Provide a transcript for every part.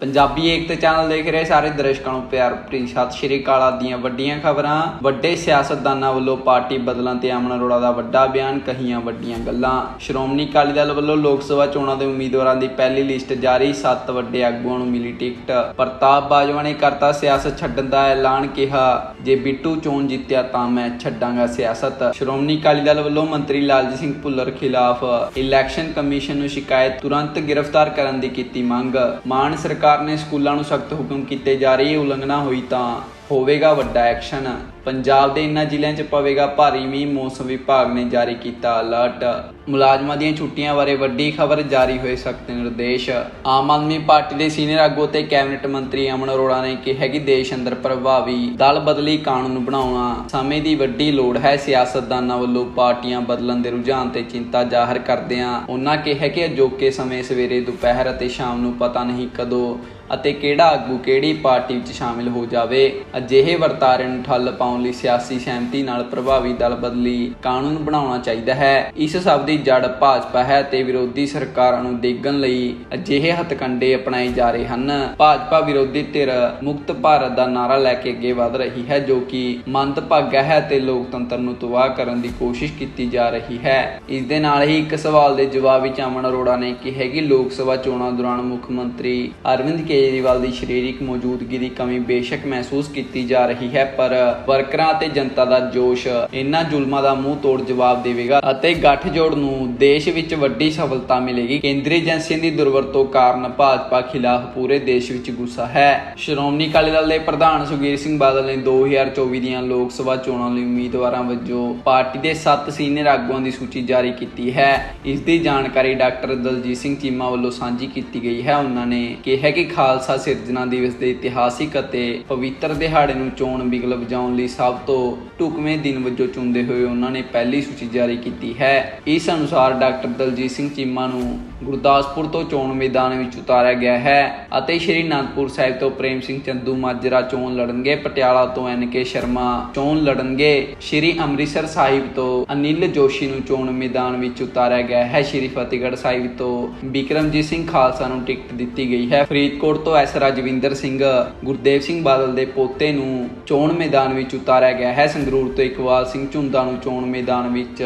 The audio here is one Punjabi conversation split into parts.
ਪੰਜਾਬੀ ਏਕਤਾ ਚੈਨਲ ਦੇਖ ਰਹੇ ਸਾਰੇ ਦਰਸ਼ਕਾਂ ਨੂੰ ਪਿਆਰ ਭਰੀ ਸਤਿ ਸ਼੍ਰੀ ਅਕਾਲ ਆਦੀਆਂ ਵੱਡੀਆਂ ਖਬਰਾਂ। ਵੱਡੇ ਸਿਆਸਤਦਾਨਾਂ ਵੱਲੋਂ ਪਾਰਟੀ ਬਦਲਾਂ ਤੇ ਅਮਨ ਅਰੋੜਾ ਦਾ ਵੱਡਾ ਬਿਆਨ, ਕਹੀਆਂ ਵੱਡੀਆਂ ਗੱਲਾਂ। ਸ਼੍ਰੋਮਣੀ ਅਕਾਲੀ ਦਲ ਵੱਲੋਂ ਲੋਕ ਸਭਾ ਚੋਣਾਂ ਦੇ ਉਮੀਦਵਾਰਾਂ ਦੀ ਪਹਿਲੀ ਲਿਸਟ ਜਾਰੀ, ਸੱਤ ਵੱਡੇ ਆਗੂਆਂ ਨੂੰ ਮਿਲੀ ਟਿਕਟ। ਪ੍ਰਤਾਪ ਬਾਜਵਾ ਨੇ ਕਰਤਾ ਸਿਆਸਤ ਛੱਡਣ ਦਾ ਐਲਾਨ ਕਿਹਾ, ਜੇ ਬਿੱਟੂ ਚੋਣ ਜਿੱਤਿਆ ਤਾਂ ਮੈਂ ਛੱਡਾਂਗਾ ਸਿਆਸਤ। ਸ਼੍ਰੋਮਣੀ ਅਕਾਲੀ ਦਲ ਵੱਲੋਂ ਮੰਤਰੀ ਲਾਲਜੀਤ ਸਿੰਘ ਭੁੱਲਰ ਖਿਲਾਫ ਇਲੈਕਸ਼ਨ ਕਮਿਸ਼ਨ ਨੂੰ ਸ਼ਿਕਾਇਤ ਤੁਰੰਤ ਗ੍ਰਿਫਤਾਰ ਕਰਨ ਦੀ ਕੀਤੀ ਮੰਗ। ਮਾਨ ਸਰਕਾਰ ਨੇ ਸਕੂਲਾਂ ਨੂੰ ਸਖਤ ਹੁਕਮ ਕੀਤੇ ਜਾ ਰਹੀ ਉਲੰਘਣਾ ਹੋਈ ਤਾਂ ਹੋਵੇਗਾ ਵੱਡਾ ਐਕਸ਼ਨ। ਪੰਜਾਬ ਦੇ ਇਨ੍ਹਾਂ ਜ਼ਿਲ੍ਹਿਆਂ 'ਚ ਪਵੇਗਾ ਭਾਰੀ ਮੀਂਹ। ਮੌਸਮ ਵਿਭਾਗ ਨੇ ਜਾਰੀ ਕੀਤਾ ਅਲਰਟ। ਮੁਲਾਜ਼ਮਾਂ ਦੀਆਂ ਛੁੱਟੀਆਂ ਬਾਰੇ ਵੱਡੀ ਖਬਰ ਜਾਰੀ ਹੋਏ ਸਖਤ ਨਿਰਦੇਸ਼। ਆਮ ਆਦਮੀ ਪਾਰਟੀ ਦੇ ਸੀਨੀਅਰ ਆਗੂ ਤੇ ਕੈਬਨਿਟ ਮੰਤਰੀ ਅਮਨ ਅਰੋੜਾ ਨੇ ਕਿਹਾ ਕਿ ਦੇਸ਼ ਅੰਦਰ ਪ੍ਰਭਾਵੀ ਦਲ ਬਦਲੀ ਕਾਨੂੰਨ ਬਣਾਉਣਾ ਸਮੇਂ ਦੀ ਵੱਡੀ ਲੋੜ ਹੈ। ਸਿਆਸਤਦਾਨਾਂ ਵੱਲੋਂ ਪਾਰਟੀਆਂ ਬਦਲਣ ਦੇ ਰੁਝਾਨ ਤੇ ਚਿੰਤਾ ਜ਼ਾਹਰ ਕਰਦਿਆਂ ਉਹਨਾਂ ਕਿਹਾ ਕਿ ਅਜੋਕੇ ਸਮੇਂ ਸਵੇਰੇ ਦੁਪਹਿਰ ਅਤੇ ਸ਼ਾਮ ਨੂੰ ਪਤਾ ਨਹੀਂ ਕਦੋਂ ਅਤੇ ਕਿਹੜਾ ਆਗੂ ਕਿਹੜੀ ਪਾਰਟੀ ਵਿੱਚ ਸ਼ਾਮਿਲ ਹੋ ਜਾਵੇ, ਅਜਿਹੇ ਵਰਤਾਰੇ ਨੂੰ ਠੱਲ ਪਾਉਣ ਲਈ ਸਿਆਸੀ ਸਹਿਮਤੀ ਨਾਲ ਪ੍ਰਭਾਵੀ ਦਲ ਬਦਲੀ ਕਾਨੂੰਨ ਬਣਾਉਣਾ ਚਾਹੀਦਾ ਹੈ। ਇਸ ਸਭ ਦੀ ਜੜ ਭਾਜਪਾ ਹੈ ਤੇ ਵਿਰੋਧੀ ਸਰਕਾਰਾਂ ਨੂੰ ਦੇਗਣ ਲਈ ਅਜਿਹੇ ਹਥਕੰਡੇ ਅਪਣਾਏ ਜਾ ਰਹੇ ਹਨ। ਭਾਜਪਾ ਵਿਰੋਧੀ ਧਿਰ ਮੁਕਤ ਭਾਰਤ ਦਾ ਨਾਰਾ ਲੈ ਕੇ ਅੱਗੇ ਵਧ ਰਹੀ ਹੈ, ਜੋ ਕਿ ਮੰਦਭਾਗਾ ਹੈ ਤੇ ਲੋਕਤੰਤਰ ਨੂੰ ਤਬਾਹ ਕਰਨ ਦੀ ਕੋਸ਼ਿਸ਼ ਕੀਤੀ ਜਾ ਰਹੀ ਹੈ। ਇਸ ਦੇ ਨਾਲ ਹੀ ਇੱਕ ਸਵਾਲ ਦੇ ਜਵਾਬ ਵਿੱਚ ਅਮਨ ਅਰੋੜਾ ਨੇ ਕਿਹਾ ਕਿ ਲੋਕ ਸਭਾ ਚੋਣਾਂ ਦੌਰਾਨ ਮੁੱਖ ਮੰਤਰੀ ਅਰਵਿੰਦ ਕੇਜਰੀਵਾਲ ਦੀ ਸਰੀਰਕ ਮੌਜੂਦਗੀ ਦੀ ਕਮੀ ਬੇਸ਼ੱਕ ਮਹਿਸੂਸ ਕੀਤੀ ਜਾ ਰਹੀ ਹੈ, ਪਰ ਵਰਕਰਾਂ ਅਤੇ ਜਨਤਾ ਦਾ ਜੋਸ਼ ਇਹਨਾਂ ਜ਼ੁਲਮਾਂ ਦਾ ਮੂੰਹ ਤੋੜ ਜਵਾਬ ਦੇਵੇਗਾ ਅਤੇ ਗੱਠਜੋੜ ਨੂੰ ਦੇਸ਼ ਵਿੱਚ ਵੱਡੀ ਸਫਲਤਾ ਮਿਲੇਗੀ। ਕੇਂਦਰੀ ਏਜੰਸੀਆਂ ਦੀ ਦੁਰਵਰਤੋਂ ਕਾਰਨ ਭਾਜਪਾ ਖਿਲਾਫ ਪੂਰੇ ਦੇਸ਼ ਵਿੱਚ ਗੁੱਸਾ ਹੈ। ਸ਼੍ਰੋਮਣੀ ਅਕਾਲੀ ਦਲ ਦੇ ਪ੍ਰਧਾਨ ਸੁਖਬੀਰ ਸਿੰਘ ਬਾਦਲ ਨੇ 2024 ਦੀਆਂ ਲੋਕ ਸਭਾ ਚੋਣਾਂ ਲਈ ਉਮੀਦਵਾਰਾਂ ਵਜੋਂ ਪਾਰਟੀ ਦੇ 7 ਸੀਨੀਅਰ ਆਗੂਆਂ ਦੀ ਸੂਚੀ ਜਾਰੀ ਕੀਤੀ ਹੈ। ਇਸ ਦੀ ਜਾਣਕਾਰੀ ਡਾਕਟਰ ਦਲਜੀਤ ਸਿੰਘ ਚੀਮਾ ਵੱਲੋਂ ਸਾਂਝੀ ਕੀਤੀ ਗਈ ਹੈ। ਉਹਨਾਂ ਨੇ ਕਿਹਾ ਕਿ ਖਾਲਸਾ ਸਿਰਜਣਾ ਦਿਵਸ ਦੇ ਇਤਿਹਾਸਿਕ ਅਤੇ ਪਵਿੱਤਰ ਦਿਹਾੜੇ ਨੂੰ ਚੋਣ ਬਿਗਲ ਵਜਾਉਣ ਲਈ ਸਭ ਤੋਂ ਢੁਕਵੇਂ ਦਿਨ ਵਜੋਂ ਚੁਣਦੇ ਹੋਏ ਉਹਨਾਂ ਨੇ ਪਹਿਲੀ ਸੂਚੀ ਜਾਰੀ ਕੀਤੀ ਹੈ। ਇਸ ਅਨੁਸਾਰ ਡਾਕਟਰ ਦਲਜੀਤ ਸਿੰਘ ਚੀਮਾ ਨੂੰ ਗੁਰਦਾਸਪੁਰ ਤੋਂ ਚੋਣ ਮੈਦਾਨ ਵਿੱਚ ਉਤਾਰਿਆ ਗਿਆ ਹੈ ਅਤੇ ਸ਼੍ਰੀ ਅਨੰਦਪੁਰ ਸਾਹਿਬ ਤੋਂ ਪ੍ਰੇਮ ਸਿੰਘ ਚੰਦੂ ਮਾਜਰਾ ਚੋਣ ਲੜਨਗੇ, ਪਟਿਆਲਾ ਤੋਂ ਐਨ ਕੇ ਸ਼ਰਮਾ ਚੋਣ ਲੜਨਗੇ, ਸ਼੍ਰੀ ਅੰਮ੍ਰਿਤਸਰ ਸਾਹਿਬ ਤੋਂ ਅਨਿਲ ਜੋਸ਼ੀ ਨੂੰ ਚੋਣ ਮੈਦਾਨ ਵਿੱਚ ਉਤਾਰਿਆ ਗਿਆ ਹੈ, ਸ਼੍ਰੀ ਫਤਿਹਗੜ੍ਹ ਸਾਹਿਬ ਤੋਂ ਬਿਕਰਮਜੀਤ ਸਿੰਘ ਖਾਲਸਾ ਨੂੰ ਟਿਕਟ ਦਿੱਤੀ ਗਈ ਹੈ। ਫਰੀਦਕੋਟ ਤੋਂ ਐਸ ਰਾਜਵਿੰਦਰ ਸਿੰਘ ਗੁਰਦੇਵ ਸਿੰਘ ਬਾਦਲ ਦੇ ਪੋਤੇ ਨੂੰ ਚੋਣ ਮੈਦਾਨ ਵਿੱਚ ਉਤਾਰਿਆ ਗਿਆ ਹੈ। ਸੰਗਰੂਰ ਤੋਂ ਇਕਬਾਲ ਸਿੰਘ ਝੁੰਦਾ ਨੂੰ ਚੋਣ ਮੈਦਾਨ ਵਿੱਚ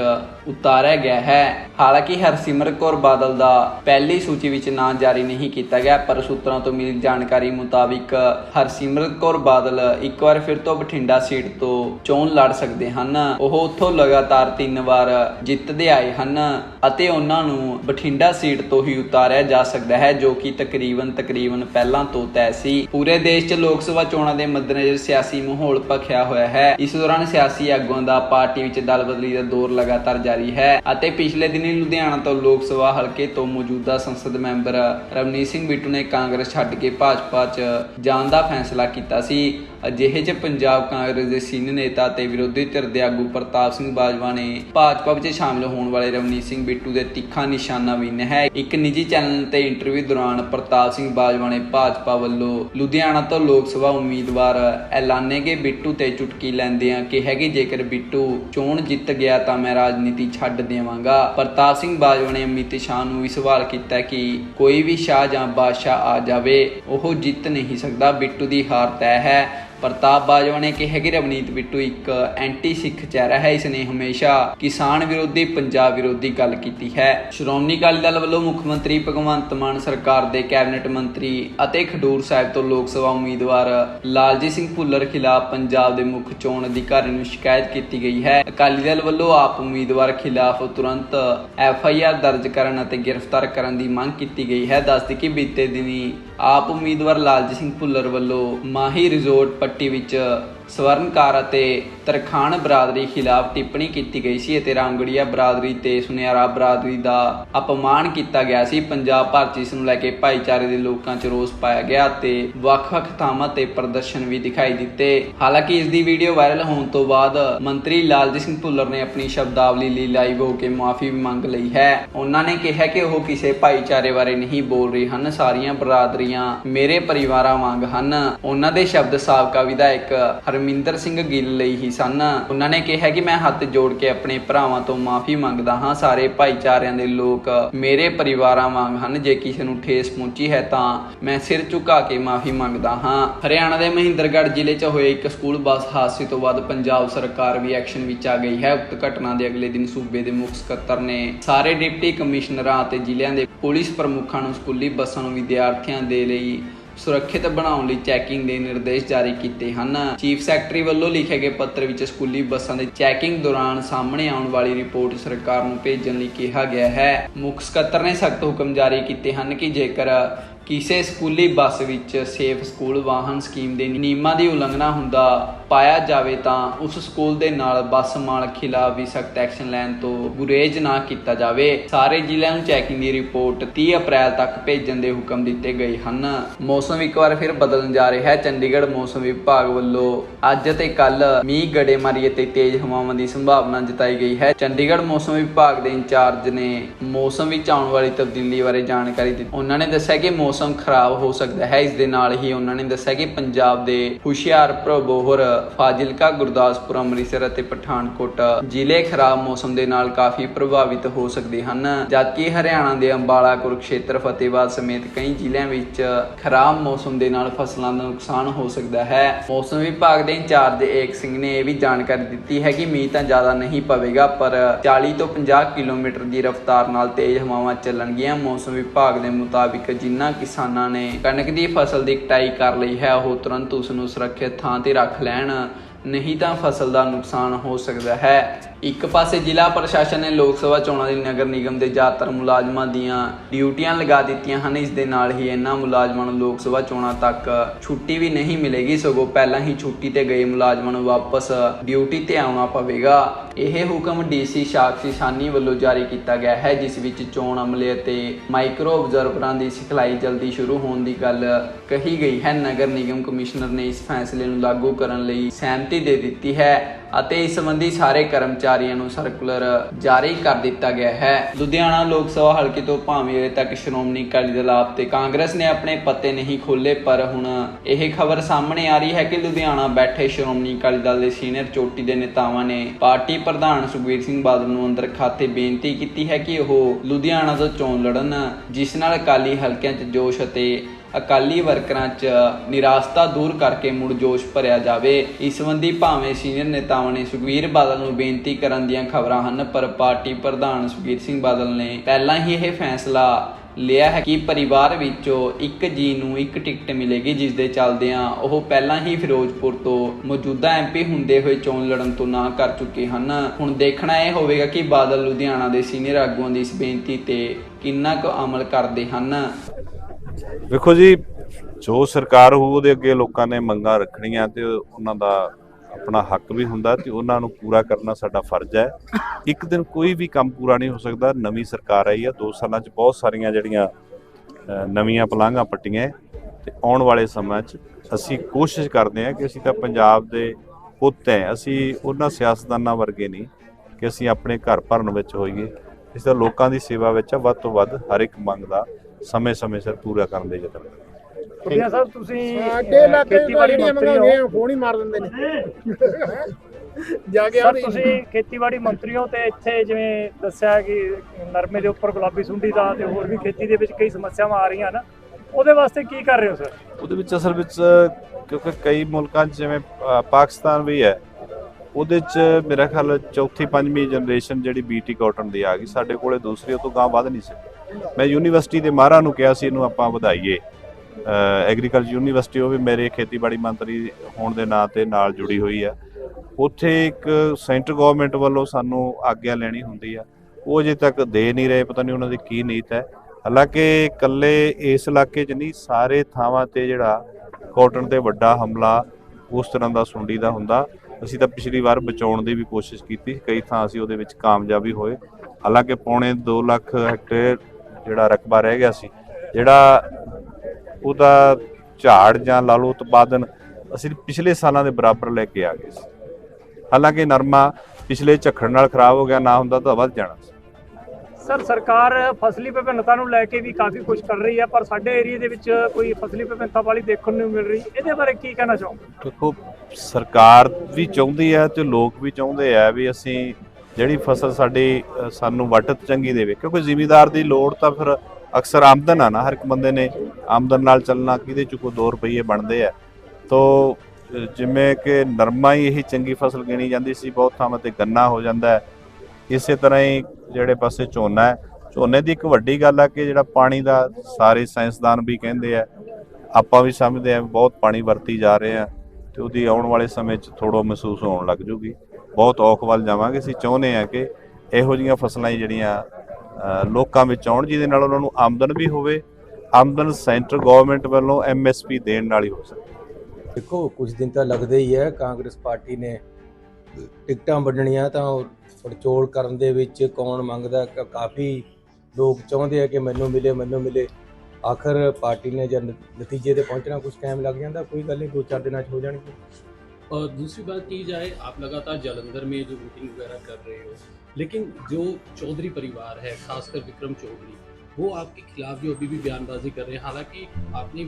ਉਤਾਰਿਆ ਗਿਆ ਹੈ। ਹਾਲਾਂਕਿ ਹਰਸਿਮਰਤ ਕੌਰ ਬਾਦਲ ਦਾ ਪਹਿਲੀ ਸੂਚੀ ਵਿੱਚ ਨਾਂ ਜਾਰੀ ਨਹੀਂ ਕੀਤਾ ਗਿਆ, ਪਰ ਸੂਤਰਾਂ ਤੋਂ ਮਿਲੀ ਜਾਣਕਾਰੀ ਮੁਤਾਬਿਕ ਹਰਸਿਮਰਤ ਕੌਰ ਬਾਦਲ ਇੱਕ ਵਾਰ ਫਿਰ ਤੋਂ ਬਠਿੰਡਾ ਸੀਟ ਤੋਂ ਚੋਣ ਲੜ ਸਕਦੇ ਹਨ। ਉਹ ਉੱਥੋਂ ਲਗਾਤਾਰ ਤਿੰਨ ਵਾਰ ਜਿੱਤਦੇ ਆਏ ਹਨ ਅਤੇ ਉਹਨਾਂ ਨੂੰ ਬਠਿੰਡਾ ਸੀਟ ਤੋਂ ਹੀ ਉਤਾਰਿਆ ਜਾ ਸਕਦਾ ਹੈ, ਜੋ ਕਿ ਤਕਰੀਬਨ ਤਕਰੀਬਨ ਪਹਿਲਾਂ ਤੋਂ ਤੈਅ ਸੀ। ਪੂਰੇ ਦੇਸ਼ 'ਚ ਲੋਕ ਸਭਾ ਚੋਣਾਂ ਦੇ ਮੱਦੇਨਜ਼ਰ ਸਿਆਸੀ ਮਾਹੌਲ ਭਖਿਆ ਹੋਇਆ ਹੈ। ਇਸ ਦੌਰਾਨ ਸਿਆਸੀ ਆਗੂਆਂ ਦਾ ਪਾਰਟੀ ਵਿੱਚ ਦਲ ਦਾ ਦੌਰ ਲਗਾਤਾਰ ਜਾਰੀ ਹੈ ਅਤੇ ਪਿਛਲੇ ਦਿਨੀ ਲੁਧਿਆਣਾ ਤੋਂ ਲੋਕ ਸਭਾ ਹਲਕੇ ਤੋਂ ਮੌਜੂਦਾ ਸੰਸਦ ਮੈਂਬਰ ਰਵਨੀਤ ਸਿੰਘ ਬਿੱਟੂ ਨੇ ਕਾਂਗਰਸ ਛੱਡ ਕੇ ਭਾਜਪਾ 'ਚ ਜਾਣ ਦਾ ਫੈਸਲਾ ਕੀਤਾ ਸੀ। ਅਜਿਹੇ 'ਚ ਪੰਜਾਬ ਕਾਂਗਰਸ ਦੇ ਸੀਨੀਅਰ ਨੇਤਾ ਤੇ ਵਿਰੋਧੀ ਧਿਰ ਦੇ ਆਗੂ ਪ੍ਰਤਾਪ ਸਿੰਘ ਬਾਜਵਾ ਨੇ ਭਾਜਪਾ ਵਿੱਚ ਸ਼ਾਮਲ ਹੋਣ ਵਾਲੇ ਰਵਨੀਤ ਸਿੰਘ ਬਿੱਟੂ ਦੇ ਤਿੱਖਾ ਨਿਸ਼ਾਨਾ ਵੀ ਹੈ ਇੱਕ ਨਿੱਜੀ ਚੈਨਲ ਤੇ ਇੰਟਰਵਿਊ ਦੌਰਾਨ ਪ੍ਰਤਾਪ ਸਿੰਘ ਬਾਜਵਾ ਨੇ ਭਾਜਪਾ ਵੱਲੋਂ ਲੁਧਿਆਣਾ ਤੋਂ ਲੋਕ ਸਭਾ ਉਮੀਦਵਾਰ ਐਲਾਨੇ ਗਏ ਬਿੱਟੂ ਤੇ ਚੁਟਕੀ ਲੈਂਦਿਆਂ ਕਿਹਾ ਕਿ ਜੇਕਰ ਬਿੱਟੂ ਚੋਣ ਜਿੱਤ ਗਿਆ ਤਾਂ ਮੈਂ ਰਾਜਨੀਤੀ ਛੱਡ ਦੇਵਾਂਗਾ। ਪ੍ਰਤਾਪ ਸਿੰਘ ਬਾਜਵਾ ਨੇ ਅਮਿਤ ਸ਼ਾਹ ਨੂੰ ਵੀ ਸਵਾਲ ਕੀਤਾ ਕਿ ਕੋਈ ਵੀ ਸ਼ਾਹ ਜਾਂ ਬਾਦਸ਼ਾਹ ਆ ਜਾਵੇ, ਉਹ ਜਿੱਤ ਨਹੀਂ ਸਕਦਾ। ਬਿੱਟੂ ਦੀ ਹਾਰ ਤੈਅ ਹੈ। ਪ੍ਰਤਾਪ ਬਾਜਵਾ ਨੇ ਕਿਹਾ ਕਿ ਰਵਨੀਤ ਬਿੱਟੂ ਇੱਕ ਐਂਟੀ ਸਿੱਖ ਚਿਹਰਾ ਹੈ। ਇਸ ਨੇ ਹਮੇਸ਼ਾ ਕਿਸਾਨ ਵਿਰੋਧੀ, ਪੰਜਾਬ ਵਿਰੋਧੀ ਗੱਲ ਕੀਤੀ ਹੈ। ਸ਼੍ਰੋਮਣੀ ਅਕਾਲੀ ਦਲ ਵੱਲੋਂ ਮੁੱਖ ਮੰਤਰੀ ਭਗਵੰਤ ਮਾਨ ਸਰਕਾਰ ਦੇ ਕੈਬਨਿਟ ਮੰਤਰੀ ਅਤੇ ਖਡੂਰ ਸਾਹਿਬ ਤੋਂ ਲੋਕ ਸਭਾ ਉਮੀਦਵਾਰ ਲਾਲਜੀਤ ਸਿੰਘ ਭੁੱਲਰ ਖਿਲਾਫ ਪੰਜਾਬ ਦੇ ਮੁੱਖ ਚੋਣ ਅਧਿਕਾਰੀ ਨੂੰ ਸ਼ਿਕਾਇਤ ਕੀਤੀ ਗਈ ਹੈ। ਅਕਾਲੀ ਦਲ ਵੱਲੋਂ ਆਪ ਉਮੀਦਵਾਰ ਖਿਲਾਫ ਤੁਰੰਤ ਐਫ ਆਈ ਆਰ ਦਰਜ ਕਰਨ ਅਤੇ ਗ੍ਰਿਫਤਾਰ ਕਰਨ ਦੀ ਮੰਗ ਕੀਤੀ ਗਈ ਹੈ। ਦੱਸਦੀ ਕਿ ਬੀਤੇ ਦਿਨੀ ਆਪ ਉਮੀਦਵਾਰ ਲਾਲਜੀਤ ਸਿੰਘ ਭੁੱਲਰ ਵੱਲੋਂ ਮਾਹੀ ਰਿਜ਼ੋਰਟ ਪੱਟੀ ਵਿੱਚ ਸਵਰਨਕਾਰ ਅਤੇ ਤਰਖਾਨ ਬਰਾਦਰੀ ਖਿਲਾਫ ਟਿੱਪਣੀ ਕੀਤੀ ਗਈ ਸੀ ਅਤੇ ਰਾਮਗੜੀਆ ਬਰਾਦਰੀ ਤੇ ਸੁਨਿਆਰਾ ਬਰਾਦਰੀ ਦਾ ਅਪਮਾਨ ਕੀਤਾ ਗਿਆ ਸੀ। ਪੰਜਾਬ ਭਰ ਇਸ ਨੂੰ ਲੈ ਕੇ ਭਾਈਚਾਰੇ ਦੇ ਲੋਕਾਂ 'ਚ ਰੋਸ ਪਾਇਆ ਗਿਆ ਤੇ ਵੱਖ-ਵੱਖ ਥਾਵਾਂ ਤੇ ਪ੍ਰਦਰਸ਼ਨ ਵੀ ਦਿਖਾਈ ਦਿੱਤੇ। ਹਾਲਾਂਕਿ ਇਸ ਦੀ ਵੀਡੀਓ ਵਾਇਰਲ ਹੋਣ ਤੋਂ ਬਾਅਦ ਮੰਤਰੀ ਲਾਲਜੀਤ ਸਿੰਘ ਭੁੱਲਰ ਨੇ ਆਪਣੀ ਸ਼ਬਦਾਵਲੀ ਲਈ ਲਾਈਵ ਹੋ ਕੇ ਮਾਫੀ ਮੰਗ ਲਈ ਹੈ। ਉਹਨਾਂ ਨੇ ਕਿਹਾ ਕਿ ਉਹ ਕਿਸੇ ਭਾਈਚਾਰੇ ਬਾਰੇ ਨਹੀਂ ਬੋਲ ਰਹੇ ਹਨ। ਸਾਰੀਆਂ ਬਰਾਦਰੀਆਂ ਮੇਰੇ ਪਰਿਵਾਰਾਂ ਵਾਂਗ ਹਨ। ਉਹਨਾਂ ਦੇ ਸ਼ਬਦ ਸਾਬਕਾ ਵਿਧਾਇਕ ਹਰਮਿੰਦਰ ਨਰਮਿੰਦਰ ਸਿੰਘ ਗਿੱਲ ਲਈ ਹੀ ਸਨ। ਉਹਨਾਂ ਨੇ ਕਿਹਾ ਕਿ ਮੈਂ ਹੱਥ ਜੋੜ ਕੇ ਆਪਣੇ ਭਰਾਵਾਂ ਤੋਂ ਮਾਫੀ ਮੰਗਦਾ ਹਾਂ। ਸਾਰੇ ਭਾਈਚਾਰਿਆਂ ਦੇ ਲੋਕ ਮੇਰੇ ਪਰਿਵਾਰਾਂ ਵਾਂਗ ਹਨ। ਜੇ ਕਿਸੇ ਨੂੰ ਠੇਸ ਪਹੁੰਚੀ ਹੈ ਤਾਂ ਮੈਂ ਸਿਰ ਝੁਕਾ ਕੇ ਮਾਫੀ ਮੰਗਦਾ ਹਾਂ। ਹਰਿਆਣਾ ਦੇ ਮਹਿੰਦਰਗੜ੍ਹ ਜ਼ਿਲ੍ਹੇ 'ਚ ਹੋਏ ਇੱਕ ਸਕੂਲ ਬੱਸ ਹਾਦਸੇ ਤੋਂ ਬਾਅਦ ਪੰਜਾਬ ਸਰਕਾਰ ਵੀ ਐਕਸ਼ਨ ਵਿੱਚ ਆ ਗਈ ਹੈ। ਉਕਤ ਘਟਨਾ ਦੇ ਅਗਲੇ ਦਿਨ ਸੂਬੇ ਦੇ ਮੁੱਖ ਸਕੱਤਰ ਨੇ ਸਾਰੇ ਡਿਪਟੀ ਕਮਿਸ਼ਨਰਾਂ ਅਤੇ ਜ਼ਿਲ੍ਹਿਆਂ ਦੇ ਪੁਲਿਸ ਪ੍ਰਮੁੱਖਾਂ ਨੂੰ ਸਕੂਲੀ ਬੱਸਾਂ ਨੂੰ ਵਿਦਿਆਰਥੀਆਂ ਦੇ ਲਈ ਸੁਰੱਖਿਅਤ ਬਣਾਉਣ ਲਈ ਚੈਕਿੰਗ ਦੇ ਨਿਰਦੇਸ਼ ਜਾਰੀ ਕੀਤੇ ਹਨ। ਚੀਫ ਸੈਕਟਰੀ ਵੱਲੋਂ ਲਿਖੇ ਗਏ ਪੱਤਰ ਵਿੱਚ ਸਕੂਲੀ ਬੱਸਾਂ ਦੇ ਚੈਕਿੰਗ ਦੌਰਾਨ ਸਾਹਮਣੇ ਆਉਣ ਵਾਲੀ ਰਿਪੋਰਟ ਸਰਕਾਰ ਨੂੰ ਭੇਜਣ ਲਈ ਕਿਹਾ ਗਿਆ ਹੈ। ਮੁੱਖ ਸਕੱਤਰ ਨੇ ਸਖਤ ਹੁਕਮ ਜਾਰੀ ਕੀਤੇ ਹਨ ਕਿ ਜੇਕਰ ਕਿਸੇ ਸਕੂਲੀ ਬੱਸ ਵਿੱਚ ਸੇਫ ਸਕੂਲ ਵਾਹਨ ਸਕੀਮ ਦੇ ਨਿਯਮਾਂ ਦੀ ਉਲੰਘਣਾ ਹੁੰਦਾ ਪਾਇਆ ਜਾਵੇ ਤਾਂ ਉਸ ਸਕੂਲ ਦੇ ਨਾਲ ਬੱਸ ਮਾਲਕ ਖਿਲਾਫ ਵੀ ਸਖਤ ਐਕਸ਼ਨ ਲੈਣ ਤੋਂ ਗੁਰੇਜ਼ ਨਾ ਕੀਤਾ ਜਾਵੇ। ਸਾਰੇ ਜ਼ਿਲ੍ਹਿਆਂ ਨੂੰ ਚੈਕਿੰਗ ਦੀ ਰਿਪੋਰਟ 30 ਅਪ੍ਰੈਲ ਤੱਕ ਭੇਜਣ ਦੇ ਹੁਕਮ ਦਿੱਤੇ ਗਏ ਹਨ। ਮੌਸਮ ਇੱਕ ਵਾਰ ਫਿਰ ਬਦਲਣ ਜਾ ਰਿਹਾ ਹੈ। ਚੰਡੀਗੜ੍ਹ ਮੌਸਮ ਵਿਭਾਗ ਵੱਲੋਂ ਅੱਜ ਅਤੇ ਕੱਲ ਮੀਂਹ, ਗੜੇਮਾਰੀ ਅਤੇ ਤੇਜ਼ ਹਵਾਵਾਂ ਦੀ ਸੰਭਾਵਨਾ ਜਤਾਈ ਗਈ ਹੈ। ਚੰਡੀਗੜ੍ਹ ਮੌਸਮ ਵਿਭਾਗ ਦੇ ਇੰਚਾਰਜ ਨੇ ਮੌਸਮ ਵਿੱਚ ਆਉਣ ਵਾਲੀ ਤਬਦੀਲੀ ਬਾਰੇ ਜਾਣਕਾਰੀ ਦਿੱਤੀ। ਉਹਨਾਂ ਨੇ ਦੱਸਿਆ ਕਿ ਮੌਸਮ ਖਰਾਬ ਹੋ ਸਕਦਾ ਹੈ। ਇਸ ਦੇ ਨਾਲ ਹੀ ਉਹਨਾਂ ਨੇ ਦੱਸਿਆ ਕਿ ਪੰਜਾਬ ਦੇ ਹੁਸ਼ਿਆਰਪੁਰ ਬੋਹਰ ਫਾਜ਼ਿਲਕਾ, ਗੁਰਦਾਸਪੁਰ, ਅੰਮ੍ਰਿਤਸਰ ਅਤੇ ਪਠਾਨਕੋਟ ਜ਼ਿਲ੍ਹੇ ਖਰਾਬ ਮੌਸਮ ਦੇ ਨਾਲ ਕਾਫੀ ਪ੍ਰਭਾਵਿਤ ਹੋ ਸਕਦੇ ਹਨ। ਜਦਕਿ ਹਰਿਆਣਾ ਦੇ ਅੰਬਾਲਾ, ਕੁਰਕਸ਼ੇਤਰ, ਫਤਿਹਬਾਦ ਸਮੇਤ ਕਈ ਜ਼ਿਲ੍ਹਿਆਂ ਵਿੱਚ ਖਰਾਬ ਮੌਸਮ ਦੇ ਨਾਲ ਫਸਲਾਂ ਦਾ ਨੁਕਸਾਨ ਹੋ ਸਕਦਾ ਹੈ। ਮੌਸਮ ਵਿਭਾਗ ਦੇ ਇੰਚਾਰਜ ਏਕ ਸਿੰਘ ਨੇ ਇਹ ਵੀ ਜਾਣਕਾਰੀ ਦਿੱਤੀ ਹੈ ਕਿ ਮੀਂਹ ਤਾਂ ਜ਼ਿਆਦਾ ਨਹੀਂ ਪਵੇਗਾ, ਪਰ 40 ਤੋਂ 50 ਕਿਲੋਮੀਟਰ ਦੀ ਰਫ਼ਤਾਰ ਨਾਲ ਤੇਜ਼ ਹਵਾਵਾਂ ਚੱਲਣਗੀਆਂ। ਮੌਸਮ ਵਿਭਾਗ ਦੇ ਮੁਤਾਬਿਕ ਜਿੰਨਾ ਕਿਸਾਨਾਂ ਨੇ ਕਣਕ ਦੀ ਫਸਲ ਦੀ ਕਟਾਈ ਕਰ ਲਈ ਹੈ, ਉਹ ਤੁਰੰਤ ਉਸ ਨੂੰ ਸੁਰੱਖਿਅਤ ਥਾਂ ਤੇ ਰੱਖ ਲੈਣ। ਨਹੀਂ ਤਾਂ ਫਸਲ ਦਾ ਨੁਕਸਾਨ ਹੋ ਸਕਦਾ ਹੈ। ਇੱਕ ਪਾਸੇ ਜ਼ਿਲ੍ਹਾ ਪ੍ਰਸ਼ਾਸਨ ਨੇ ਲੋਕ ਸਭਾ ਚੋਣਾਂ ਲਈ ਨਗਰ ਨਿਗਮ ਦੇ ਜ਼ਿਆਦਾਤਰ ਮੁਲਾਜ਼ਮਾਂ ਦੀਆਂ ਡਿਊਟੀਆਂ ਲਗਾ ਦਿੱਤੀਆਂ ਹਨ। ਇਸ ਦੇ ਨਾਲ ਹੀ ਇਹਨਾਂ ਮੁਲਾਜ਼ਮਾਂ ਨੂੰ ਲੋਕ ਸਭਾ ਚੋਣਾਂ ਤੱਕ ਛੁੱਟੀ ਵੀ ਨਹੀਂ ਮਿਲੇਗੀ। ਸਗੋਂ ਪਹਿਲਾਂ ਹੀ ਛੁੱਟੀ ਤੇ ਗਏ ਮੁਲਾਜ਼ਮਾਂ ਨੂੰ ਵਾਪਸ ਡਿਊਟੀ ਤੇ ਆਉਣਾ ਪਵੇਗਾ। ਇਹ ਹੁਕਮ ਡੀਸੀ ਸਾਕਸ਼ੀ ਸਾਨੀ ਵੱਲੋਂ ਜਾਰੀ ਕੀਤਾ ਗਿਆ ਹੈ, ਜਿਸ ਵਿੱਚ ਚੋਣ ਅਮਲੇ ਅਤੇ ਮਾਈਕਰੋ ਆਬਜ਼ਰਵਰਾਂ ਦੀ ਸਿਖਲਾਈ ਜਲਦੀ ਸ਼ੁਰੂ ਹੋਣ ਦੀ ਗੱਲ ਕਹੀ ਗਈ ਹੈ। ਨਗਰ ਨਿਗਮ ਕਮਿਸ਼ਨਰ ਨੇ ਇਸ ਫੈਸਲੇ ਨੂੰ ਲਾਗੂ ਕਰਨ ਲਈ ਸਹਿਮਤੀ ਦੇ ਦਿੱਤੀ ਹੈ। ਅਤੇ ਇਸ ਸੰਬੰਧੀ ਸਾਰੇ ਕਰਮਚਾਰੀਆਂ ਨੂੰ ਸਰਕੂਲਰ ਜਾਰੀ ਕਰ ਦਿੱਤਾ ਗਿਆ ਹੈ। ਲੁਧਿਆਣਾ ਲੋਕ ਸਭਾ ਹਲਕੇ ਤੋਂ ਭਾਵੇਂ ਅਜੇ ਤੱਕ ਸ਼੍ਰੋਮਣੀ ਅਕਾਲੀ ਦਲ ਆਪ ਤੇ ਕਾਂਗਰਸ ਨੇ ਆਪਣੇ ਪੱਤੇ ਨਹੀਂ ਖੋਲੇ ਪਰ ਹੁਣ ਇਹ ਖਬਰ ਸਾਹਮਣੇ ਆ ਰਹੀ ਹੈ ਕਿ ਲੁਧਿਆਣਾ ਬੈਠੇ ਸ਼੍ਰੋਮਣੀ ਅਕਾਲੀ ਦਲ ਦੇ ਸੀਨੀਅਰ ਚੋਟੀ ਦੇ ਨੇਤਾਵਾਂ ਨੇ ਪਾਰਟੀ ਪ੍ਰਧਾਨ ਸੁਖਬੀਰ ਸਿੰਘ ਬਾਦਲ ਨੂੰ ਅੰਦਰ ਖਾਤੇ ਬੇਨਤੀ ਕੀਤੀ ਹੈ ਕਿ ਉਹ ਲੁਧਿਆਣਾ ਤੋਂ ਚੋਣ ਲੜਨ, ਜਿਸ ਨਾਲ ਅਕਾਲੀ ਹਲਕਿਆਂ 'ਚ ਜੋਸ਼ ਅਤੇ ਅਕਾਲੀ ਵਰਕਰਾਂ 'ਚ ਨਿਰਾਸਤਾ ਦੂਰ ਕਰਕੇ ਮੁੜ ਜੋਸ਼ ਭਰਿਆ ਜਾਵੇ। ਇਸ ਸੰਬੰਧੀ ਭਾਵੇਂ ਸੀਨੀਅਰ ਨੇਤਾਵਾਂ ਨੇ ਸੁਖਬੀਰ ਬਾਦਲ ਨੂੰ ਬੇਨਤੀ ਕਰਨ ਦੀਆਂ ਖਬਰਾਂ ਹਨ, ਪਰ ਪਾਰਟੀ ਪ੍ਰਧਾਨ ਸੁਖਬੀਰ ਸਿੰਘ ਬਾਦਲ ਨੇ ਪਹਿਲਾਂ ਹੀ ਇਹ ਫੈਸਲਾ ਲਿਆ ਹੈ ਕਿ ਪਰਿਵਾਰ ਵਿੱਚੋਂ ਇੱਕ ਜੀ ਨੂੰ ਇੱਕ ਟਿਕਟ ਮਿਲੇਗੀ, ਜਿਸ ਦੇ ਚੱਲਦਿਆਂ ਉਹ ਪਹਿਲਾਂ ਹੀ ਫਿਰੋਜ਼ਪੁਰ ਤੋਂ ਮੌਜੂਦਾ ਐਮਪੀ ਹੁੰਦੇ ਹੋਏ ਚੋਣ ਲੜਨ ਤੋਂ ਨਾ ਕਰ ਚੁੱਕੇ ਹਨ। ਹੁਣ ਦੇਖਣਾ ਇਹ ਹੋਵੇਗਾ ਕਿ ਬਾਦਲ ਲੁਧਿਆਣਾ ਦੇ ਸੀਨੀਅਰ ਆਗੂਆਂ ਦੀ ਇਸ ਬੇਨਤੀ ਤੇ ਕਿੰਨਾ ਕੁ ਅਮਲ ਕਰਦੇ ਹਨ। ਵੇਖੋ ਜੀ, ਜੋ ਸਰਕਾਰ ਹੋਊ, ਉਹਦੇ ਅੱਗੇ ਲੋਕਾਂ ਨੇ ਮੰਗਾਂ ਰੱਖਣੀਆਂ ਤੇ ਉਹਨਾਂ ਦਾ ਆਪਣਾ ਹੱਕ ਵੀ ਹੁੰਦਾ ਤੇ ਉਹਨਾਂ ਨੂੰ ਪੂਰਾ ਕਰਨਾ ਸਾਡਾ ਫਰਜ਼ ਹੈ। ਇੱਕ ਦਿਨ ਕੋਈ ਵੀ ਕੰਮ ਪੂਰਾ ਨਹੀਂ ਹੋ ਸਕਦਾ। ਨਵੀਂ ਸਰਕਾਰ ਆਈ ਆ ਦੋ ਸਾਲਾਂ 'ਚ ਬਹੁਤ ਸਾਰੀਆਂ ਜਿਹੜੀਆਂ ਨਵੀਆਂ ਪਲਾਂਘਾਂ ਪੱਟੀਆਂ ਹੈ ਤੇ ਆਉਣ ਵਾਲੇ ਸਮਾਂ 'ਚ ਅਸੀਂ ਕੋਸ਼ਿਸ਼ ਕਰਦੇ ਹਾਂ ਕਿ ਅਸੀਂ ਤਾਂ ਪੰਜਾਬ ਦੇ ਪੁੱਤ ਹੈ। ਅਸੀਂ ਉਹਨਾਂ ਸਿਆਸਤਦਾਨਾਂ ਵਰਗੇ ਨਹੀਂ ਕਿ ਅਸੀਂ ਆਪਣੇ ਘਰ ਭਰਨ ਵਿੱਚ ਹੋਈਏ। ਇਸ ਤਾਂ ਲੋਕਾਂ ਦੀ ਸੇਵਾ ਵਿੱਚ ਵੱਧ ਤੋਂ ਵੱਧ ਹਰ ਇੱਕ ਮੰਗ ਦਾ ਸਮੇਂ-ਸਮੇਂ ਸਿਰ ਪੂਰਾ ਕਰਨ ਦੇ ਯਤਨ ਕੁੜੀਆਂ ਸਾਹਿਬ ਤੁਸੀਂ ਸਾਡੇ ਇਲਾਕੇ ਖੇਤੀਬਾੜੀ ਜਿਹੜੀਆਂ ਮੰਤਰੀ ਮੰਗਾਉਂਦੇ ਹੋ। ਆ ਫੋਨ ਹੀ ਮਾਰ ਦਿੰਦੇ ਨੇ। ਜਾ ਕੇ ਸਰ ਤੁਸੀਂ ਖੇਤੀਬਾੜੀ ਮੰਤਰੀ ਹੋ ਤੇ ਇੱਥੇ ਜਿਵੇਂ ਦੱਸਿਆ ਕਿ ਨਰਮੇ ਦੇ ਉੱਪਰ ਗੁਲਾਬੀ ਸੁੰਡੀ ਦਾ ਤੇ ਹੋਰ ਵੀ ਖੇਤੀ ਦੇ ਵਿੱਚ ਕਈ ਸਮੱਸਿਆਵਾਂ ਆ ਰਹੀਆਂ ਨਾ ਉਹਦੇ ਵਾਸਤੇ ਕੀ ਕਰ ਰਹੇ ਹੋ ਸਰ? ਉਹਦੇ ਵਿੱਚ ਅਸਲ ਵਿੱਚ ਕਿਉਂਕਿ ਕਈ ਮੁਲਕਾਂ 'ਚ ਜਿਵੇਂ ਪਾਕਿਸਤਾਨ ਵੀ ਹੈ ਉਹਦੇ 'ਚ ਮੇਰਾ ਖਿਆਲ ਚੌਥੀ ਪੰਜਵੀਂ ਜਨਰੇਸ਼ਨ ਜਿਹੜੀ ਬੀਟੀ ਕਾਟਨ ਦੀ ਆ ਗਈ ਸਾਡੇ ਕੋਲੇ ਦੂਸਰੀ ਉਹ ਤੋਂ ਗਾਂ ਵੱਧ ਨਹੀਂ ਸੀ। ਮੈਂ ਯੂਨੀਵਰਸਿਟੀ ਦੇ ਮਾਹਰਾਂ ਨੂੰ ਕਿਹਾ ਸੀ, ਇਹਨੂੰ ਆਪਾਂ ਵਧਾਈਏ। ਐਗਰੀਕਲਚਰ ਯੂਨੀਵਰਸਿਟੀ, ਉਹ ਵੀ ਮੇਰੇ ਖੇਤੀਬਾੜੀ ਮੰਤਰੀ ਹੋਣ ਦੇ ਨਾਂ ਤੇ ਨਾਲ ਜੁੜੀ ਹੋਈ ਆ। ਉੱਥੇ ਇੱਕ ਸੈਂਟਰ ਗਵਰਨਮੈਂਟ ਵੱਲੋਂ ਸਾਨੂੰ ਆਗਿਆ ਲੈਣੀ ਹੁੰਦੀ ਆ। ਉਹ ਅਜੇ ਤੱਕ ਦੇ ਨਹੀਂ ਰਹੇ, ਪਤਾ ਨਹੀਂ ਉਹਨਾਂ ਦੀ ਕੀ ਨੀਤ ਹੈ। ਹਾਲਾਂਕਿ ਇਕੱਲੇ ਇਸ ਇਲਾਕੇ 'ਚ ਨਹੀਂ, ਸਾਰੇ ਥਾਵਾਂ ਤੇ ਜਿਹੜਾ ਕਾਟਨ ਤੇ ਵੱਡਾ ਹਮਲਾ ਉਸ ਤਰ੍ਹਾਂ ਦਾ ਸੁੰਡੀ ਦਾ ਹੁੰਦਾ। ਅਸੀਂ ਤਾਂ ਪਿਛਲੀ ਵਾਰ ਬਚਾਉਣ ਦੀ ਵੀ ਕੋਸ਼ਿਸ਼ ਕੀਤੀ, ਕਈ ਥਾਂ ਅਸੀਂ ਉਹਦੇ ਵਿੱਚ ਕਾਮਯਾਬੀ ਹੋਏ। ਹਾਲਾਂਕਿ ਪੌਣੇ 2 ਲੱਖ ਹੈਕਟੇਅਰ ਜਿਹੜਾ ਰਕਬਾ ਰਹਿ ਗਿਆ ਸੀ ਜਿਹੜਾ ਉਹਦਾ ਝਾੜ ਜਾਂ ਲਾ ਲਓ ਉਤਪਾਦਨ ਅਸੀਂ ਪਿਛਲੇ ਸਾਲਾਂ ਦੇ ਬਰਾਬਰ ਲੈ ਕੇ ਆ ਗਏ ਸੀ। ਹਾਲਾਂਕਿ ਨਰਮਾ ਪਿਛਲੇ ਝੱਖੜ ਨਾਲ ਖਰਾਬ ਹੋ ਗਿਆ ਨਾ ਹੁੰਦਾ ਤਾਂ ਵੱਧ ਜਾਣਾ ਸੀ। ਸਰ ਸਰਕਾਰ ਫਸਲੀ ਵਿਭਿੰਨਤਾ ਨੂੰ ਲੈ ਕੇ ਵੀ ਕਾਫੀ ਕੁਝ ਕਰ ਰਹੀ ਹੈ ਪਰ ਸਾਡੇ ਏਰੀਆ ਦੇ ਵਿੱਚ ਕੋਈ ਫਸਲੀ ਵਿਭਿੰਨਤਾ ਵਾਲੀ ਦੇਖਣ ਨੂੰ ਮਿਲ ਰਹੀ। ਇਹਦੇ ਬਾਰੇ ਕੀ ਕਹਿਣਾ ਚਾਹੋਗੇ? ਦੇਖੋ ਸਰਕਾਰ ਵੀ ਚਾਹੁੰਦੀ ਹੈ ਤੇ ਲੋਕ ਵੀ ਚਾਹੁੰਦੇ ਆ ਵੀ ਅਸੀਂ ਜਿਹੜੀ ਫਸਲ ਸਾਡੀ ਸਾਨੂੰ ਵੱਟਤ ਚੰਗੀ ਦੇਵੇ। ਕਿਉਂਕਿ ਜ਼ਿਮੀਦਾਰ ਦੀ ਲੋੜ ਤਾਂ ਫਿਰ ਅਕਸਰ ਆਮਦਨ ਆ ਨਾ, ਹਰ ਇੱਕ ਬੰਦੇ ਨੇ ਆਮਦਨ ਨਾਲ ਚੱਲਣਾ, ਕਿਹਦੇ ਚ ਕੋਈ 2 ਰੁਪਏ ਬਣਦੇ ਆ। ਤੋ ਜਿਵੇਂ ਕਿ ਨਰਮਾ ਹੀ ਇਹੀ ਚੰਗੀ ਫਸਲ ਗਿਣੀ ਜਾਂਦੀ ਸੀ, ਬਹੁਤ ਥਾਵਾਂ ਤੇ ਗੰਨਾ ਹੋ ਜਾਂਦਾ ਹੈ। ਇਸੇ ਤਰ੍ਹਾਂ ਹੀ ਜਿਹੜੇ ਪਾਸੇ ਝੋਨਾ ਹੈ, ਝੋਨੇ ਦੀ ਇੱਕ ਵੱਡੀ ਗੱਲ ਆ ਕਿ ਜਿਹੜਾ ਪਾਣੀ ਦਾ ਸਾਰੇ ਸਾਇੰਸਦਾਨ ਵੀ ਕਹਿੰਦੇ ਆ, ਆਪਾਂ ਵੀ ਸਮਝਦੇ ਆ ਬਹੁਤ ਪਾਣੀ ਵਰਤੀ ਜਾ ਰਹੇ ਆ ਤੇ ਉਹਦੀ ਆਉਣ ਵਾਲੇ ਸਮੇਂ 'ਚ ਥੋੜੋ ਮਹਿਸੂਸ ਹੋਣ ਲੱਗ ਜੂਗੀ। ਬਹੁਤ ਔਖ ਵੱਲ ਜਾਵਾਂਗੇ, ਅਸੀਂ ਚਾਹੁੰਦੇ ਆ ਕਿ ਇਹੋ ਜਿਹੀਆਂ ਫਸਲਾਂ ਹੀ ਜਿਹੜੀਆਂ ਲੋਕਾਂ ਵਿੱਚ ਆਉਣ, ਜਿਹਦੇ ਨਾਲ ਉਹਨਾਂ ਨੂੰ ਆਮਦਨ ਵੀ ਹੋਵੇ, ਆਮਦਨ ਸੈਂਟਰ ਗਵਰਨਮੈਂਟ ਵੱਲੋਂ ਐਮਐਸਪੀ ਦੇਣ ਨਾਲ ਹੀ ਹੋ ਸਕੇ। ਦੇਖੋ, ਕੁਝ ਦਿਨ ਤਾਂ ਲੱਗਦੇ ਹੀ ਹੈ, ਕਾਂਗਰਸ ਪਾਰਟੀ ਨੇ ਟਿਕਟਾਂ ਵੰਡਣੀਆਂ ਤਾਂ ਉਹ ਪੜਚੋਲ ਕਰਨ ਦੇ ਵਿੱਚ ਕੌਣ ਮੰਗਦਾ ਕਾਫੀ ਲੋਕ ਚਾਹੁੰਦੇ ਆ ਕਿ ਮੈਨੂੰ ਮਿਲੇ ਮੈਨੂੰ ਮਿਲੇ। ਆਖਰ ਪਾਰਟੀ ਨੇ ਜਦ ਨਤੀਜੇ ਤੇ ਪਹੁੰਚਣਾ ਕੁਝ ਟਾਈਮ ਲੱਗ ਜਾਂਦਾ, ਕੋਈ ਗੱਲ ਨਹੀਂ, ਦੋ ਚਾਰ ਦਿਨਾਂ 'ਚ ਹੋ ਜਾਣਗੇ। और दूसरी बात की जाए, आप लगातार जालंधर में जो मीटिंग वगैरह कर रहे हो, लेकिन जो चौधरी परिवार है, खासकर विक्रम चौधरी, वो आपके खिलाफ जो अभी भी बयानबाजी कर रहे हैं। हालाँकि आपने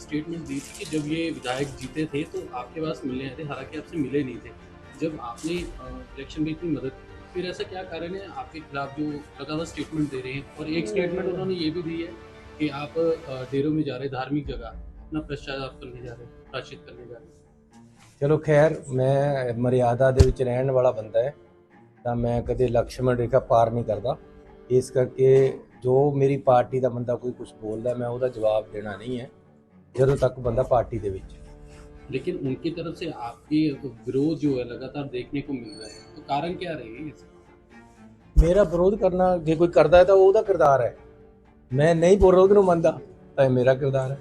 स्टेटमेंट दी थी कि जब ये विधायक जीते थे तो आपके पास मिलने आए थे, हालाँकि आपसे मिले नहीं थे। जब आपने इलेक्शन में इतनी मदद फिर ऐसा क्या कारण है आपके खिलाफ जो लगातार स्टेटमेंट दे रहे हैं? और एक स्टेटमेंट उन्होंने ये भी दी है कि आप डेरों में जा रहे धार्मिक जगह, अपना प्रचार करने जा रहे हैं प्राचित करने जा रहे हैं। ਚਲੋ ਖੈਰ ਮੈਂ ਮਰਿਆਦਾ ਦੇ ਵਿੱਚ ਰਹਿਣ ਵਾਲਾ ਬੰਦਾ ਹੈ ਤਾਂ ਮੈਂ ਕਦੇ ਲਕਸ਼ਮਣ ਰੇਖਾ ਪਾਰ ਨਹੀਂ ਕਰਦਾ ਇਸ ਕਰਕੇ ਜੋ ਮੇਰੀ ਪਾਰਟੀ ਦਾ ਬੰਦਾ ਕੋਈ ਕੁਝ ਬੋਲਦਾ ਮੈਂ ਉਹਦਾ ਜਵਾਬ ਦੇਣਾ ਨਹੀਂ ਹੈ ਜਦੋਂ ਤੱਕ ਬੰਦਾ ਪਾਰਟੀ ਦੇ ਵਿੱਚ ਹੈ। लेकिन उनकी तरफ से आपके विरोध जो है लगातार देखने को मिल रहा है तो कारण क्या रहेगी इसका ਮੇਰਾ ਵਿਰੋਧ ਕਰਨਾ ਜੇ ਕੋਈ ਕਰਦਾ ਹੈ ਤਾਂ ਉਹ ਉਹਦਾ ਕਿਰਦਾਰ ਹੈ ਮੈਂ ਨਹੀਂ ਵਿਰੋਧ ਨੂੰ ਮੰਨਦਾ ਤਾਂ ਇਹ ਮੇਰਾ ਕਿਰਦਾਰ ਹੈ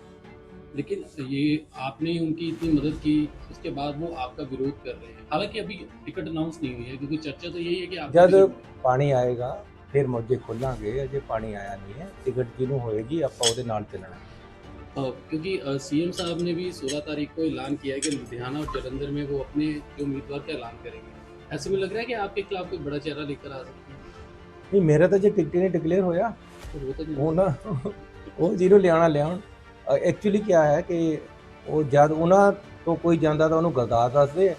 लेकिन ये आपने उनकी इतनी मदद की उसके बाद वो आपका विरोध कर रहे हैं हालांकि अभी टिकट अनाउंस नहीं हुई है क्योंकि चर्चा तो यही है कि आप ਜਦ ਪਾਣੀ ਆਏਗਾ ਫਿਰ ਮੋਜੇ ਖੋਲਾਂਗੇ ਅਜੇ ਪਾਣੀ ਆਇਆ ਨਹੀਂ ਹੈ ਟਿਕਟ ਜਿਹਨੂੰ ਹੋਏਗੀ ਆਪਾਂ ਉਹਦੇ ਨਾਲ ਚੱਲਣਾ क्योंकि सीएम साहब ने भी 16 तारीख को ऐलान किया है कि लुधियाना और जलंधर में वो अपने जो उम्मीदवार का ऐलान करेंगे ऐसे में लग रहा है कि आपके खिलाफ कोई बड़ा चेहरा लेकर आ सकते हैं ਨਹੀਂ ਮੇਰਾ ਤਾਂ ਜੇ ਟਿਕਟ ਹੀ ਨਹੀਂ ਡਿਕਲੇਅਰ ਹੋਇਆ तो वो तो नहीं ਉਹ ਨਾ ਉਹ ਜਿਹਨੂੰ ਲਿਆਉਣਾ ਲਿਆਉਣ ਐਕਚੁਅਲੀ ਕੀ ਹੈ ਕਿ ਉਹ ਜਦ ਉਹਨਾਂ ਤੋਂ ਕੋਈ ਜਾਂਦਾ ਤਾਂ ਉਹਨੂੰ ਗਰਦਾਰ ਦੱਸਦੇ ਆ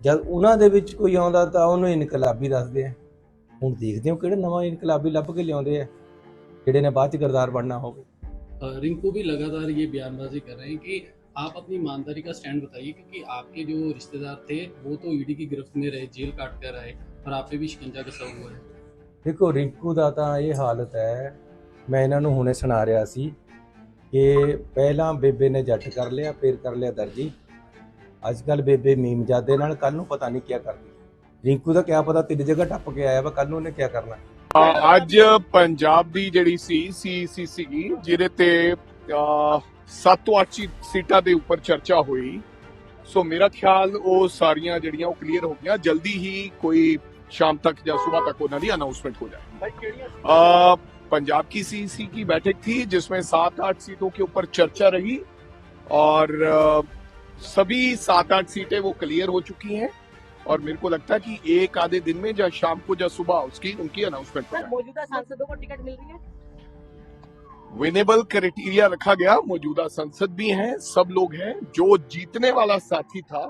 ਜਦ ਉਹਨਾਂ ਦੇ ਵਿੱਚ ਕੋਈ ਆਉਂਦਾ ਤਾਂ ਉਹਨੂੰ ਇਨਕਲਾਬੀ ਦੱਸਦੇ ਆ ਹੁਣ ਦੇਖਦੇ ਹੋ ਕਿਹੜਾ ਨਵਾਂ ਇਨਕਲਾਬੀ ਲੱਭ ਕੇ ਲਿਆਉਂਦੇ ਆ ਜਿਹੜੇ ਨੇ ਬਾਅਦ ਚ ਗਰਦਾਰ ਬਣਨਾ ਹੋਵੇ अ, रिंकू भी लगातार ये बयानबाजी कर रहे हैं कि आप अपनी ईमानदारी का स्टैंड बताइए क्योंकि आपके जो रिश्तेदार थे वो तो ईडी की गिरफ्त में रहे जेल काट कर आए और आप पे भी शिकंजा कसा हुआ है ਦੇਖੋ ਰਿੰਕੂ ਦਾ ਤਾਂ ਇਹ ਹਾਲਤ ਹੈ ਮੈਂ ਇਹਨਾਂ ਨੂੰ ਹੁਣੇ ਸੁਣਾ ਰਿਹਾ ਸੀ ਕਿ ਪਹਿਲਾਂ ਬੇਬੇ ਨੇ ਜੱਟ ਕਰ ਲਿਆ, ਫਿਰ ਕਰ ਲਿਆ ਦਰਜੀ। ਅੱਜ ਕੱਲ ਬੇਬੇ ਮੀਮਜਾਦੇ ਨਾਲ ਕੱਲ ਨੂੰ ਪਤਾ ਨਹੀਂ ਕੀ ਕਰਦੀ। ਰਿੰਕੂ ਦਾ ਕਿਆ ਪਤਾ ਤਿੰਨ ਜਗ੍ਹਾ ਟੱਪ ਕੇ ਆਇਆ ਵਾ ਕੱਲ ਨੂੰ ਉਹਨੇ ਕੀ ਕਰਨਾ। ਅੱਜ ਪੰਜਾਬ ਦੀ ਜਿਹੜੀ ਸੀ ਸੀਸੀ ਸੀਗੀ, ਜਿਹਦੇ ਤੇ 7 ਤੋਂ 8 ਸੀਟਾਂ ਦੇ ਉੱਪਰ ਚਰਚਾ ਹੋਈ। ਸੋ ਮੇਰਾ ਖਿਆਲ ਉਹ ਸਾਰੀਆਂ ਜਿਹੜੀਆਂ ਉਹ ਕਲੀਅਰ ਹੋ ਗਈਆਂ। ਜਲਦੀ ਹੀ ਕੋਈ शाम तक या सुबह तक वो नदी अनाउंसमेंट हो जाए। पंजाब की सीसी की बैठक थी जिसमें सात आठ सीटों के ऊपर चर्चा रही और सभी सात आठ सीटें वो क्लियर हो चुकी हैं और मेरे को लगता है कि एक आधे दिन में या शाम को या सुबह उसकी उनकी अनाउंसमेंट हो मौजूदा सांसदों को टिकट मिल रही है? विनेबल क्राइटेरिया रखा गया मौजूदा संसद भी हैं सब लोग हैं जो जीतने वाला साथी था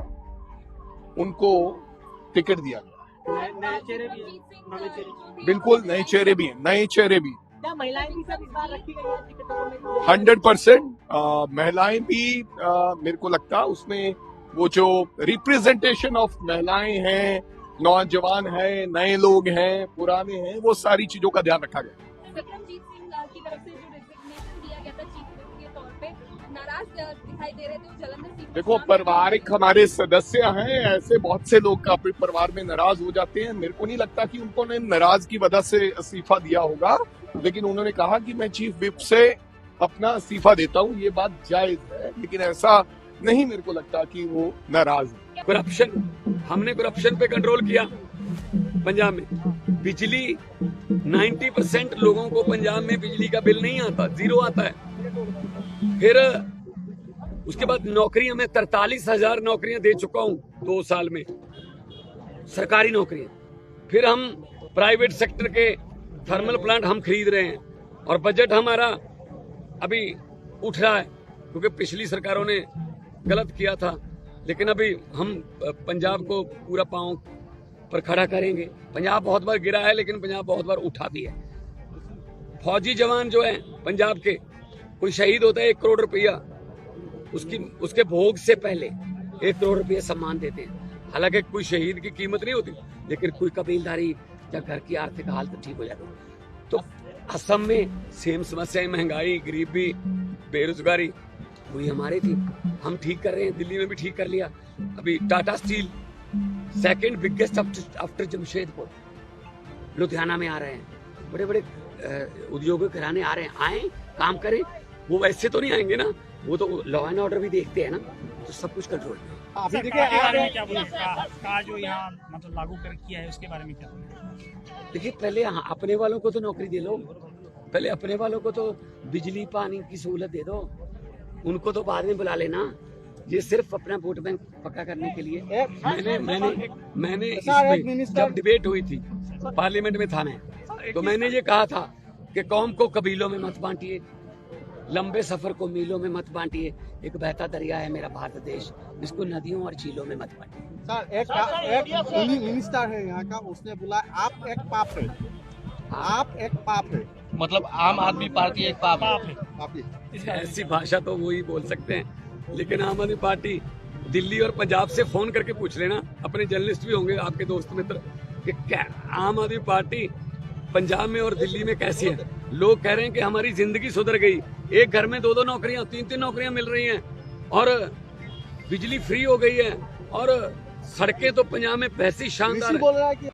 उनको टिकट दिया गया। नए चेहरे भी नए चेहरे। बिल्कुल नए चेहरे भी हैं नए चेहरे भी? हंड्रेड परसेंट महिलाएँ भी मेरे को लगता है उसमें वो जो रिप्रेजेंटेशन ऑफ़ महिलाएँ हैं नौजवान हैं नए लोग हैं पुराने हैं वो सारी चीज़ों का ध्यान रखा गया। नाराज़ दिखाई दे रहे थे वो जलंधर सीट देखो पारिवारिक हमारे सदस्य हैं ऐसे बहुत से लोग अपने परिवार में नाराज़ हो जाते हैं। मेरे को नहीं लगता कि उनको ने नाराज़ की वजह से इस्तीफा दिया होगा लेकिन उन्होंने कहा कि मैं चीफ विप से अपना इस्तीफा देता हूँ ये बात जायज़ है लेकिन ऐसा नहीं मेरे को लगता कि वो नाराज़ है। करप्शन हमने करप्शन पे कंट्रोल किया पंजाब में। बिजली 90 परसेंट लोगों को पंजाब में बिजली का बिल नहीं आता ज़ीरो आता है। फिर, उसके बाद नौकरियाँ मैं तरतालीस हज़ार नौकरियाँ दे चुका हूँ दो साल में। सरकारी नौकरियाँ। फिर हम प्राइवेट सेक्टर के थर्मल प्लांट हम खरीद रहे हैं और बजट हमारा अभी उठ रहा है, क्योंकि पिछली सरकारों ने गलत किया था। लेकिन अभी हम पंजाब को पूरा पाँव पर खड़ा करेंगे। पंजाब बहुत बार गिरा है, लेकिन पंजाब बहुत बार उठा भी है। फौजी जवान जो है, पंजाब के कोई शहीद होता है एक करोड़ रुपया, उसकी, उसके भोग से पहले एक करोड़ रुपया सम्मान देते हैं। हालाँकि कोई शहीद की कीमत नहीं होती, लेकिन कोई कबीलदारी या घर की आर्थिक हालत ठीक हो जाती। तो असम में सेम समस्याएँ महँगाई, गरीबी, बेरोजगारी, वही हमारी थी। हम ठीक कर रहे हैं, दिल्ली में भी ठीक कर लिया। अभी Tata steel second biggest after Jamshedpur, Ludhiana में आ रहे हैं। बड़े बड़े उद्योग घराने आ रहे हैं। आए, काम करें वो वैसे तो नहीं आएँगे ना वो तो लॉ एंड ऑर्डर भी देखते हैं ना तो सब कुछ कंट्रोल अभी देखिए के बारे में क्या बोलें? का, का जो यहाँ मतलब लागू कर किया है उसके बारे में क्या देखिए पहले हाँ, अपने वालों को तो नौकरी दे लो पहले अपने वालों को तो बिजली पानी की सहूलत दे दो उनको तो बाद में बुला लेना ये सिर्फ़ अपना वोट बैंक पक्का करने के लिए। मैंने मैंने मैंने जब डिबेट हुई थी पार्लियामेंट में था मैं तो मैंने ये कहा था कि कौम को कबीलों में मत बांटिए लंबे सफ़र को मीलों में मत बांटिए। एक बहता दरिया है मेरा भारत देश। इसको नदियों और झीलों में मत बांटिए। सर एक एक मिनिस्टर है यहाँ का उसने बोला आप एक पाप है। आप एक पाप है। मतलब आम आदमी पार्टी एक पाप है। पापी ऐसी भाषा तो वो ही बोल सकते हैं। लेकिन आम आदमी पार्टी दिल्ली और पंजाब से फ़ोन करके पूछ लेना। अपने जर्नलिस्ट भी होंगे आपके दोस्त मित्र। कि क्या आम आदमी पार्टी पंजाब में और दिल्ली में कैसी है? लोग कह रहे हैं कि हमारी ज़िंदगी सुधर गई। एक घर में दो दो नौकरियां तीन तीन नौकरियां मिल रही हैं और बिजली फ्री हो गई है और सड़कें तो पंजाब में वैसी शानदार ऋषि है बोल रहा है कि